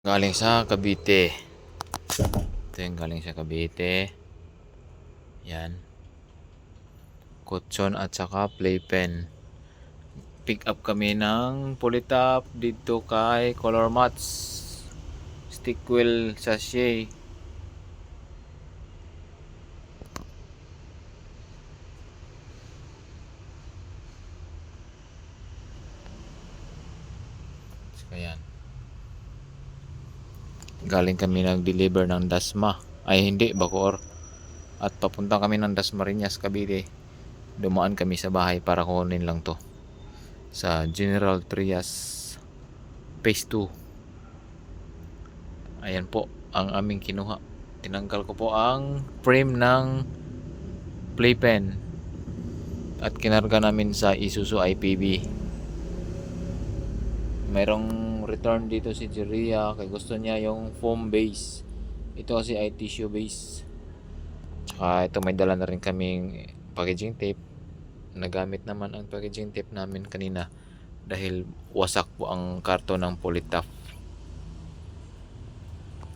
Galing sa Cavite. Ito yung galing sa Cavite. Yan. Kutson at saka playpen. Pick up kami ng Politap dito kay Color Mats. Stick wheel sachet. So, yan. Galing kami nag-deliver ng Dasma. Ay hindi, Bacoor. At papunta kami ng Dasmariñas, Cavite. Dumaan kami sa bahay para kunin lang to. Sa General Trias Phase 2. Ayan po ang aming kinuha. Tinanggal ko po ang frame ng playpen. At kinarga namin sa Isuzu IPV. Merong return dito si Jeria kay gusto niya yung foam base. Ito kasi ay tissue base. Tsaka ito may dala na rin kaming packaging tape. Nagamit naman ang packaging tape namin kanina dahil wasak po ang karton ng Politaf.